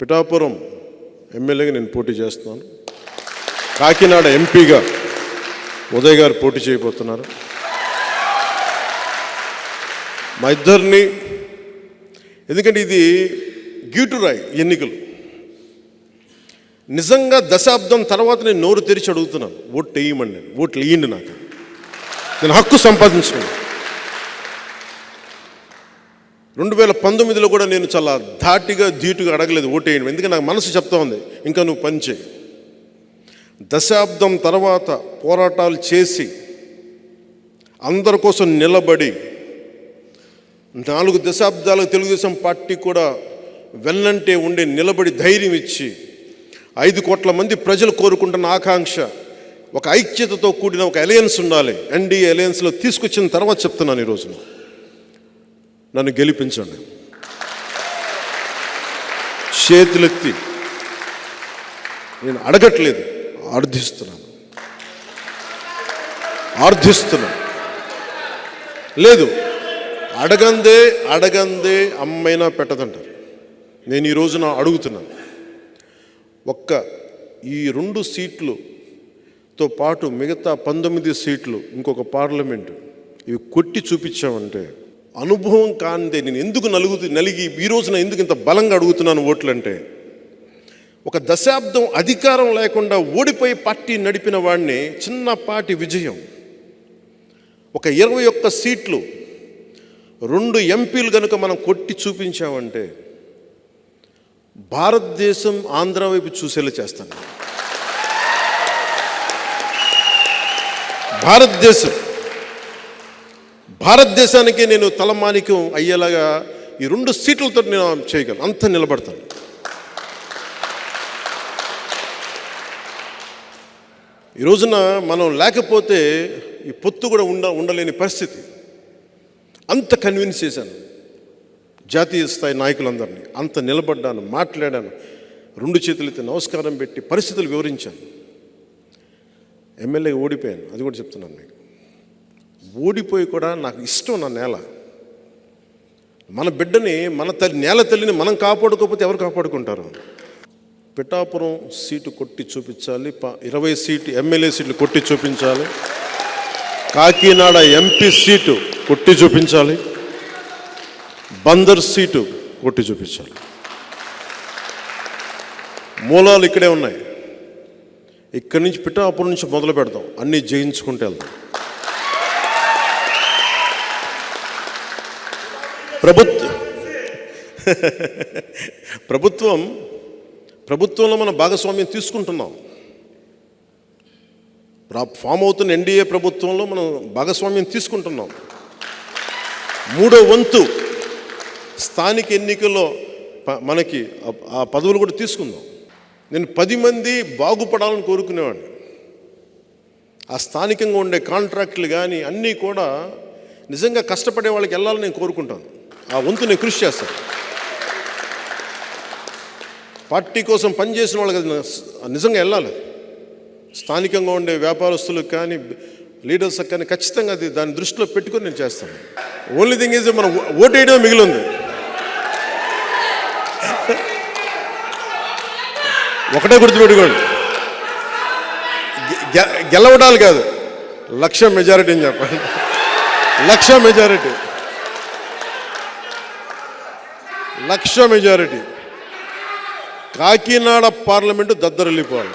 పిఠాపురం ఎమ్మెల్యేగా నేను పోటీ చేస్తున్నాను. కాకినాడ ఎంపీగా ఉదయ్ గారు పోటీ చేయబోతున్నారు. మా ఇద్దరిని ఎందుకంటే ఇది గీటురాయి ఎన్నికలు. నిజంగా దశాబ్దం తర్వాత నేను నోరు తెరిచి అడుగుతున్నాను ఓట్లు వేయమండి నేను ఓట్లు వేయండి నాకు. నేను హక్కు సంపాదించుకున్నాను. రెండు వేల పంతొమ్మిదిలో కూడా నేను చాలా ధాటిగా ధీటుగా అడగలేదు ఓటేయండి. ఎందుకంటే నాకు మనసు చెప్తా ఉంది ఇంకా నువ్వు పనిచే దశాబ్దం తర్వాత పోరాటాలు చేసి అందరి కోసం నిలబడి నాలుగు దశాబ్దాలకు తెలుగుదేశం పార్టీ కూడా వెన్నంటే ఉండే నిలబడి ధైర్యం ఇచ్చి ఐదు కోట్ల మంది ప్రజలు కోరుకుంటున్న ఆకాంక్ష ఒక ఐక్యతతో కూడిన ఒక అలయన్స్ ఉండాలి. ఎన్డీఏ అలయన్స్లో తీసుకొచ్చిన తర్వాత చెప్తున్నాను ఈరోజు నన్ను గెలిపించండి. చేతులెత్తి. నేను అడగట్లేదు ఆర్థిస్తున్నాను ఆర్థిస్తున్నాను లేదు అడగందే అడగందే అమ్మైనా పెట్టదంటారు. నేను ఈ రోజున అడుగుతున్నాను. ఒక్క ఈ రెండు సీట్లుతో పాటు మిగతా పంతొమ్మిది సీట్లు ఇంకొక పార్లమెంటు ఇవి కొట్టి చూపించామంటే అనుభవం కానిదే నేను ఎందుకు నలుగు నలిగి ఈ రోజున ఎందుకు ఇంత బలంగా అడుగుతున్నాను ఓట్లంటే ఒక దశాబ్దం అధికారం లేకుండా ఓడిపోయి పార్టీ నడిపిన వాడిని చిన్నపాటి విజయం. ఒక ఇరవై ఒక్క సీట్లు రెండు ఎంపీలు కనుక మనం కొట్టి చూపించామంటే భారతదేశం ఆంధ్ర వైపు చూసేలా చేస్తాను. భారతదేశం భారతదేశానికి నేను తలమానికం అయ్యేలాగా ఈ రెండు సీట్లతో నేను చేయగలను. అంత నిలబడతాను. ఈ రోజున మనం లేకపోతే ఈ పొత్తు కూడా ఉండ ఉండలేని పరిస్థితి. అంత కన్విన్స్ చేశాను. జాతీయ స్థాయి నాయకులందరినీ అంత నిలబడ్డాను మాట్లాడాను రెండు చేతులైతే నమస్కారం పెట్టి పరిస్థితులు వివరించాను. ఎమ్మెల్యే ఓడిపోయాను అది కూడా చెప్తున్నాను మీకు. ఓడిపోయి కూడా నాకు ఇష్టం నా నేల. మన బిడ్డని మన తల్లి నేల తల్లిని మనం కాపాడుకోకపోతే ఎవరు కాపాడుకుంటారు? పిఠాపురం సీటు కొట్టి చూపించాలి ప- ఇరవై సీటు ఎమ్మెల్యే సీట్లు కొట్టి చూపించాలి కాకినాడ ఎంపీ సీటు కొట్టి చూపించాలి బందర్ సీటు కొట్టి చూపించాలి. మూలాలు ఇక్కడే ఉన్నాయి. ఇక్కడి నుంచి పిఠాపురం నుంచి మొదలు పెడతాం. అన్నీ జయించుకుంటూ వెళ్తాం. ప్రభుత్వ ప్రభుత్వం ప్రభుత్వంలో మనం భాగస్వామ్యం తీసుకుంటున్నాం. ఫామ్ అవుతున్న ఎన్డీఏ ప్రభుత్వంలో మనం భాగస్వామ్యం తీసుకుంటున్నాం. మూడో వంతు స్థానిక ఎన్నికల్లో మనకి ఆ- ఆ పదవులు కూడా తీసుకుందాం. నేను పది మంది బాగుపడాలని కోరుకునేవాడిని. ఆ స్థానికంగా ఉండే కాంట్రాక్టులు కానీ అన్నీ కూడా నిజంగా కష్టపడే వాళ్ళకి వెళ్ళాలని నేను కోరుకుంటాను. ఆ వంతు నేను కృషి చేస్తాను పార్టీ కోసం పనిచేసిన వాళ్ళకి అది నిజంగా వెళ్ళాలి. స్థానికంగా ఉండే వ్యాపారస్తులకు కానీ లీడర్స్కి కానీ ఖచ్చితంగా అది దాన్ని దృష్టిలో పెట్టుకొని నేను చేస్తాను. ఓన్లీ థింగ్ ఈజ్ మనం ఓ- మిగిలి ఉంది ఒకటే గుర్తుపెట్టుకోండి. గెలవడాలు కాదు. లక్ష మెజారిటీ అని చెప్పండి. లక్ష మెజారిటీ. లక్ష మెజారిటీ కాకినాడ పార్లమెంటు దద్దరిల్లిపోవాలి.